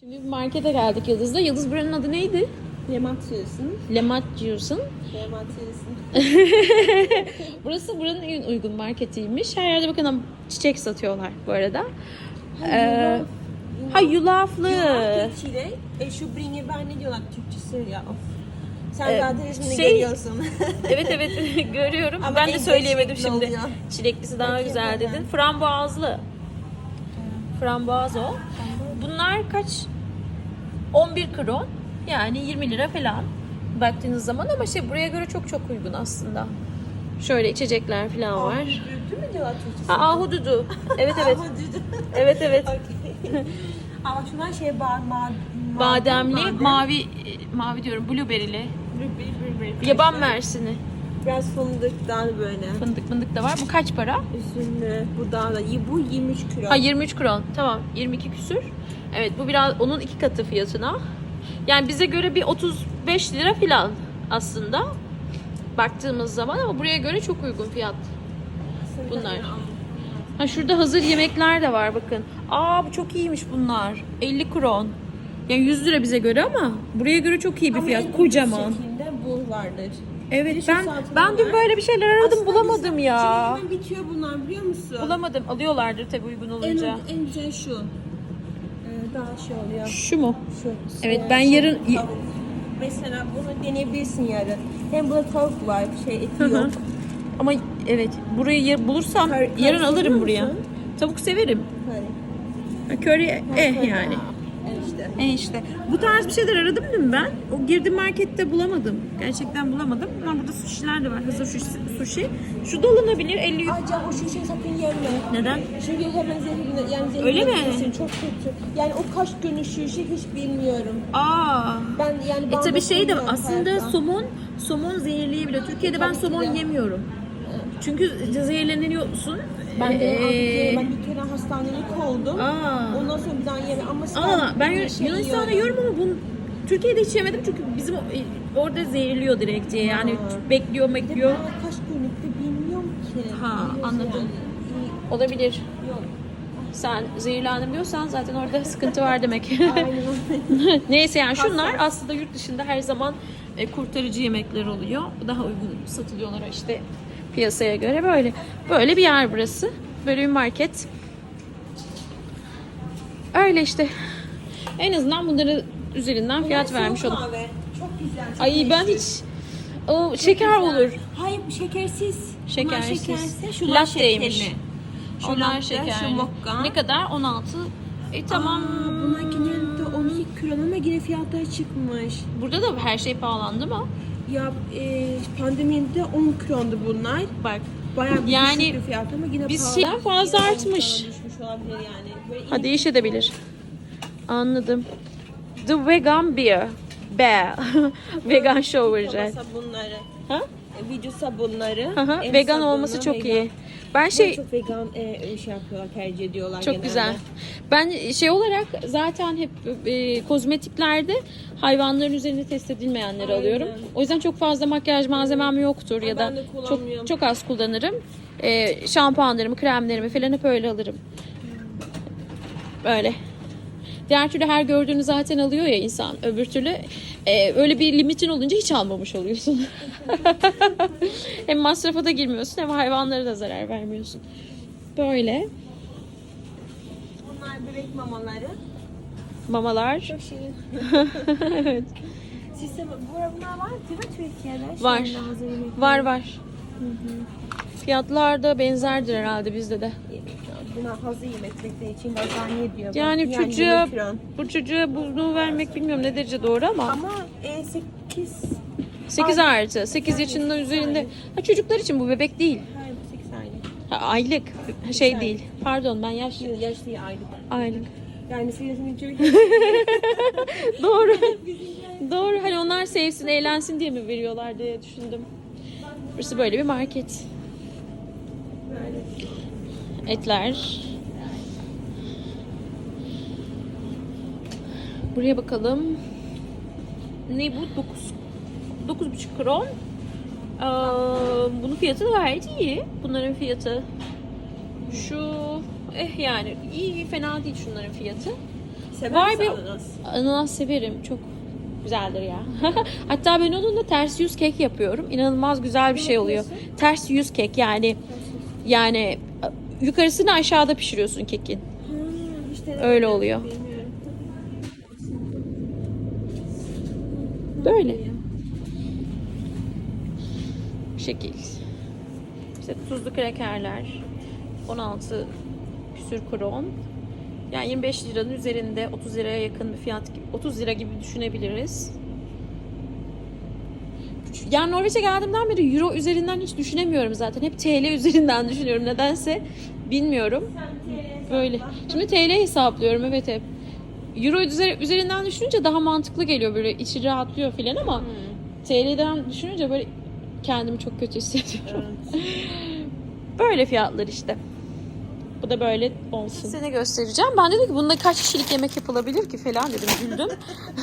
Şimdi bir markete geldik Yıldız'da. Yıldız buranın adı neydi? Lematıyorsun. Lemat Juice'un. Lematıyorsun. Burası buranın en uygun marketiymiş. Her yerde bakın çiçek satıyorlar bu arada. Ee, ha yulaflı. Çilek. E şu bringe ben ne diyorlar Türkçesi ya of. Sen Ee, zaten şey- görüyorsun. evet evet görüyorum. Ama ben de söyleyemedim şimdi. oluyor. Çileklisi daha Peki, güzel dedin. Frambuazlı. Frambuaz o. Bunlar kaç? 11 kron. Yani 20 lira falan baktığınız zaman ama şey buraya göre çok çok uygun aslında. Şöyle içecekler falan var. Düdü mü diyorlar Türkçesi? Ha, ahududu. Evet evet. Düdü. Evet evet. Okey. Ama şunlar şey ba ma Bademli, badem. mavi e, mavi diyorum blueberry'li. Bir- bir- Yaban mersini. Biraz fındıktan böyle. Fındık fındık da var. Bu kaç para? Üzümlü. Bu daha da. Bu 23 kilo. Ha 23 kron. Tamam. 22 küsür. Evet bu biraz onun iki katı fiyatına. Yani bize göre bir 35 lira falan aslında. Baktığımız zaman ama buraya göre çok uygun fiyat. bunlar. Ha şurada hazır yemekler de var bakın. Aa bu çok iyiymiş bunlar. 50 kron. Yani 100 lira bize göre ama buraya göre çok iyi bir Ama fiyat. en Kocaman. bu vardır. Evet şu ben ben dün böyle bir şeyler aradım Aslında bulamadım bizim- ya. Hemen bitiyor bunlar biliyor musun? Bulamadım. Alıyorlardır tabii uygun En, olunca. en güzel şu. Daha şey oluyor. Şu mu? Şu. Evet, ben şey, yarın- tavuk. Mesela bunu deneyebilirsin yarın. Hem burada tavuk var, şey eti yok. Ama evet burayı yer- bulursam Kar- yarın alırım buraya. Tavuk severim. Hani. Köri eh yani. E işte. Bu tarz bir şeyler aradım dün ben. O girdim markette bulamadım. Gerçekten bulamadım. Ama burada sushi'ler de var. Hazır sushi. sushi. Şu dolanabilir 50 euro. Ayrıca o şişeyi sakın yeme. Neden? Çünkü hemen zehirli, yani zehirli Öyle mi? Çok kötü. Yani o kaş görünüşü şey hiç bilmiyorum. Aa. Ben yani E tabii şey de aslında somon somon zehirleyebiliyor. Türkiye'de ben Tabii ki somon de. yemiyorum. Çünkü zehirleniyorsun. Ben de Ee, ben bir kere hastanelik oldum. Aa. Ondan sonra bir daha yemem ama Aa, ben şey Yunanistan'da yiyorum. ama bunu Türkiye'de hiç yemedim çünkü bizim o- orada zehirliyor direkt diye yani Ha. bekliyor bekliyor. Ben kaş görünükte bilmiyorum ki. Ha, anladım. yani. Olabilir. Yok. Sen zehirlendim diyorsan zaten orada sıkıntı var demek. Neyse yani şunlar aslında yurt dışında her zaman e, kurtarıcı yemekler oluyor. Daha uygun satılıyorlar işte piyasaya göre böyle. Böyle bir yer burası. Böyle bir market. Öyle işte. En azından bunları üzerinden fiyat Soğuk vermiş oldum. kahve. Çok güzel. Çok Ay ben değişik. hiç o şeker Güzel. olur. Hayır şekersiz. Bunlar Şekersiz. şekersiz. Şunlar Latteymiş. şekerli. Şu Onlar latte, şekerli. Şu mokka. Ne kadar? 16. E tamam. Aa, bunlar genelde 12 kron ama yine fiyatları çıkmış. Burada da her şey pahalandı mı? Ya e, pandemide 10 krondu bunlar. Bak. Bayağı bir Yani düşük bir fiyat ama yine biz pahalı. şeyden fazla on artmış. krona Düşmüş olabilir yani. Böyle Ha iyi- değişebilir. Anladım. The vegan beer. Bear. vegan shower Hava gel. sabunları, Ha? e, vücut sabunları. El Vegan sabunu, olması çok vegan. iyi. Ben Şey, çok vegan e, şey yapıyorlar, tercih ediyorlar çok genelde. güzel. Ben şey olarak zaten hep e, kozmetiklerde hayvanların üzerinde test edilmeyenleri Aynen. alıyorum. O yüzden çok fazla makyaj malzemem yoktur Ay, ya da çok çok az kullanırım. E, şampuanlarımı, kremlerimi falan hep öyle alırım. Böyle. Diğer türlü her gördüğünü zaten alıyor ya insan. Öbür türlü e, öyle bir limitin olunca hiç almamış oluyorsun. hem masrafa da girmiyorsun hem hayvanlara da zarar vermiyorsun. Böyle Bunlar bebek mamaları. mamalar. Çok şey. evet. Bu bunlar var değil mi Türkiye'de? Var. Var var. Fiyatlar da benzerdir herhalde bizde de. İçin lazanya diyor. Yani Bak, çocuğa 20 kron. bu çocuğa buzluğu vermek bilmiyorum ne derece doğru ama Ama e, 8 8 artı 8 yaşından üzerinde. Ha çocuklar için bu bebek değil. Hayır bu 8 aylık. Ha, aylık şey aylık. değil. Pardon ben yaşlı. Yaş değil aylık. Aylık. Yani senin çocuk Doğru. Doğru. Hani onlar sevsin, eğlensin diye mi veriyorlar diye düşündüm. Burası böyle bir market. Etler. Buraya bakalım. Ne bu? 9 9,5 kron. Ee, bunun fiyatı da gayet iyi. Bunların fiyatı. Şu eh yani iyi fena değil şunların fiyatı. Sever Var bir ananas? ananas severim. Çok güzeldir ya. Hatta ben onunla ters yüz kek yapıyorum. İnanılmaz güzel bir şey oluyor. Ters yüz kek yani yani yukarısını aşağıda pişiriyorsun kekin. Hmm, denemedim. Öyle oluyor. Bilmiyorum. Böyle. Bu şekil. İşte tuzlu krekerler. 16 küsür kron. Yani 25 liranın üzerinde 30 liraya yakın bir fiyat gibi 30 lira gibi düşünebiliriz. Yani Norveç'e geldiğimden beri euro üzerinden hiç düşünemiyorum zaten. Hep TL üzerinden düşünüyorum nedense. Bilmiyorum. Böyle. Şimdi TL hesaplıyorum evet hep. Euro üzer- üzerinden düşününce daha mantıklı geliyor böyle içi rahatlıyor filan ama TL'den düşününce böyle kendimi çok kötü hissediyorum. Böyle fiyatlar işte. Bu da böyle olsun. Seni göstereceğim. Ben dedim ki bunda kaç kişilik yemek yapılabilir ki falan dedim güldüm.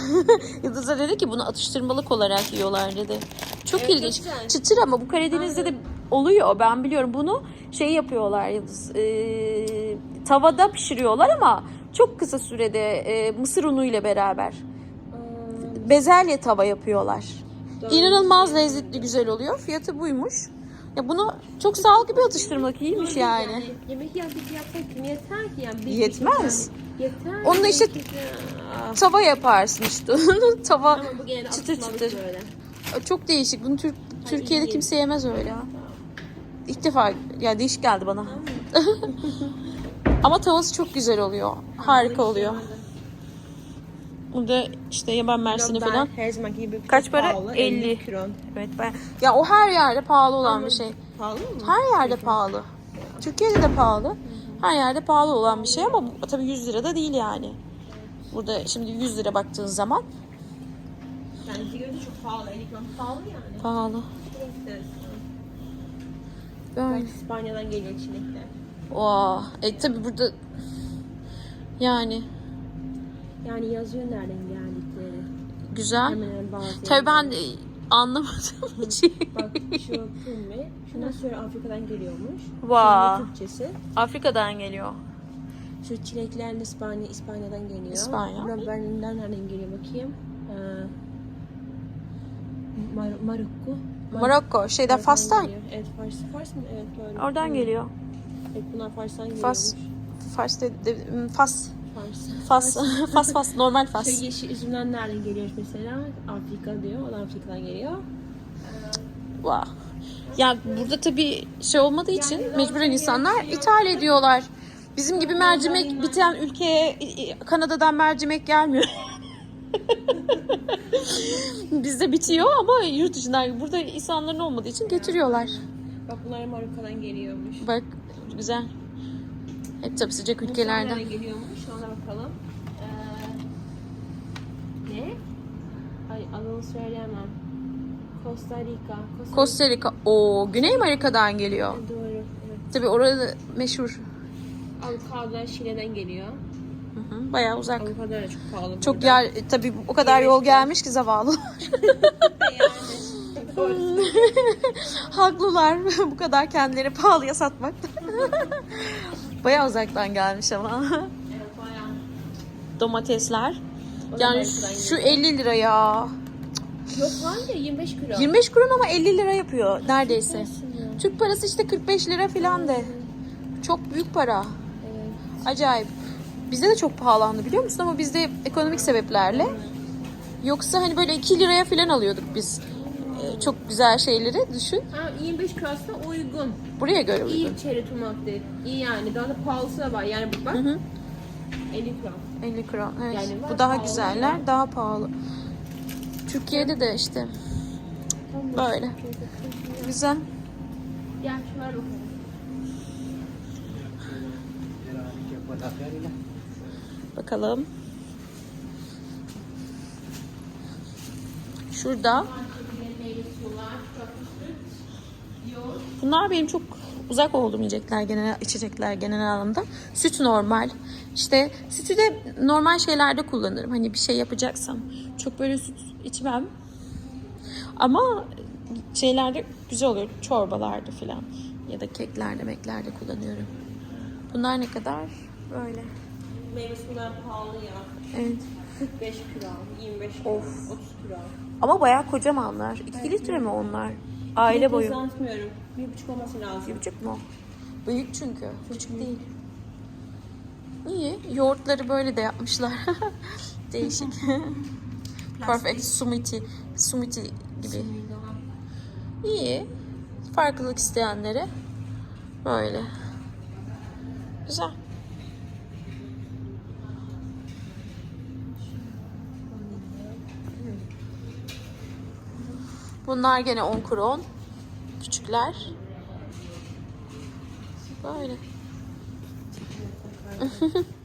Yıldız da dedi ki bunu atıştırmalık olarak yiyorlar dedi. Çok Evet, ilginç. güzel. Çıtır ama bu Karadeniz'de de oluyor ben biliyorum. Bunu şey yapıyorlar Yıldız. ee, tavada pişiriyorlar ama çok kısa sürede ee, mısır unu ile beraber. Aa, Bezelye tava yapıyorlar. doğru. İnanılmaz lezzetli güzel oluyor. Fiyatı buymuş. Ya bunu çok sağlıklı bir atıştırmalık iyiymiş yani. Yemek yapıp yapsak kim yeter ki yani? Bir Yetmez. kişi- Yeter. Onunla işte- Aa, Tava yaparsın işte onu. Tava çıtır çıtır. böyle. çok değişik. Bunu Türk Türkiye'de iyi. kimse yemez öyle. İlk defa ya değişik geldi bana. Ama tavası çok güzel oluyor. Harika oluyor. Burada işte yaban mersini falan. Her gibi Kaç para? pahalı, 50. kron. Evet ben. Ya o her yerde pahalı olan bir şey. Pahalı mı? Her yerde pahalı. Türkiye'de de pahalı. Her yerde pahalı olan bir şey ama bu, tabii 100 lira da değil yani. Burada şimdi 100 lira baktığın zaman Yani de çok pahalı. 50 kron pahalı yani. pahalı. Neyse. Böyle. Bak İspanya'dan geliyor çilekler. Oha. E tabii burada yani Yani yazıyor nereden geldikleri. güzel. Hemen hemen bazı. Tabii ben de anlamadığım için. Bak şu filmi. Şundan sonra Afrika'dan geliyormuş. Vay. Filmin Türkçesi. Afrika'dan geliyor. Şu çilekler İspanya, İspanya'dan geliyor. İspanya. Berlin'den nereden geliyor bakayım. Ee, Mar- Marokko. Mar- Marokko şeyden Oradan Fas'tan. geliyor. Evet Fars. Fars mı? Evet doğru. Oradan Hı. geliyor. Evet bunlar Fars'tan geliyormuş. Fas. Fas de, de- Fas. Fars. Fas. Fas Fas normal Şu Fas. yeşil üzümden nereden geliyor mesela? Afrika diyor. O da Afrika'dan geliyor. Vay. Ya burada tabii şey olmadığı için mecburen insanlar ithal ediyorlar. Bizim gibi mercimek biten ülkeye Kanada'dan mercimek gelmiyor. Bizde bitiyor ama yurt dışından burada insanların olmadığı için getiriyorlar. Bak bunlar Marokko'dan geliyormuş. Bak güzel. Hep tabii sıcak ülkelerden. nereden geliyormuş? Bakalım. Ee, ne? Ay adını söyleyemem. Costa Rica. Costa, Costa Rica. O Güney Amerika'dan geliyor. Rica. Doğru. Evet. Tabii orada meşhur. Avokado Şile'den geliyor. Hı hı, Bayağı uzak. Avokado da çok pahalı. Çok burada. yer e, tabii o kadar yol gelmiş ki zavallı. yani. Haklılar bu kadar kendileri pahalıya satmakta. Bayağı uzaktan gelmiş ama. Domatesler. O Yani şu 50 lira ya. Yok hayır 25 kilo. 25 kuruş ama 50 lira yapıyor neredeyse. Ya? Türk parası işte 45 lira falan de. Çok büyük para. Evet. Acayip. Bizde de çok pahalandı biliyor musun ama bizde ekonomik sebeplerle. Yoksa hani böyle 2 liraya falan alıyorduk biz. Ee, çok güzel şeyleri düşün. Ha, 25 kilo aslında uygun. Buraya göre uygun. İyi çeri tumaklı. İyi yani. Daha da pahalısı da var. Yani bak. Hı hı. 50 kilo. 50 kron. Evet. Yani Bu daha güzeller, ya. daha pahalı. Türkiye'de de işte böyle. Güzel. Bakalım. Şurada. Bunlar benim çok uzak olduğum yiyecekler genel içecekler genel anlamda. Süt normal. İşte sütü de normal şeylerde kullanırım. Hani bir şey yapacaksam. Çok böyle süt içmem. Ama şeylerde güzel oluyor. Çorbalarda falan. Ya da keklerde, meklerde kullanıyorum. Bunlar ne kadar? Böyle. meyve suyundan pahalı ya. Evet. 45 kilo, 25 kilo, Of. 30 kilo. Ama bayağı kocamanlar. 2 litre mi onlar? Aile boyu. Uzatmıyorum. Bir buçuk olması lazım. Bir buçuk mu? Büyük çünkü. Küçük değil. İyi. Yoğurtları böyle de yapmışlar. Değişik. Perfect smoothie. Smoothie gibi. İyi. Farklılık isteyenlere böyle. Güzel. Bunlar gene 10 kron. Küçükler. Böyle.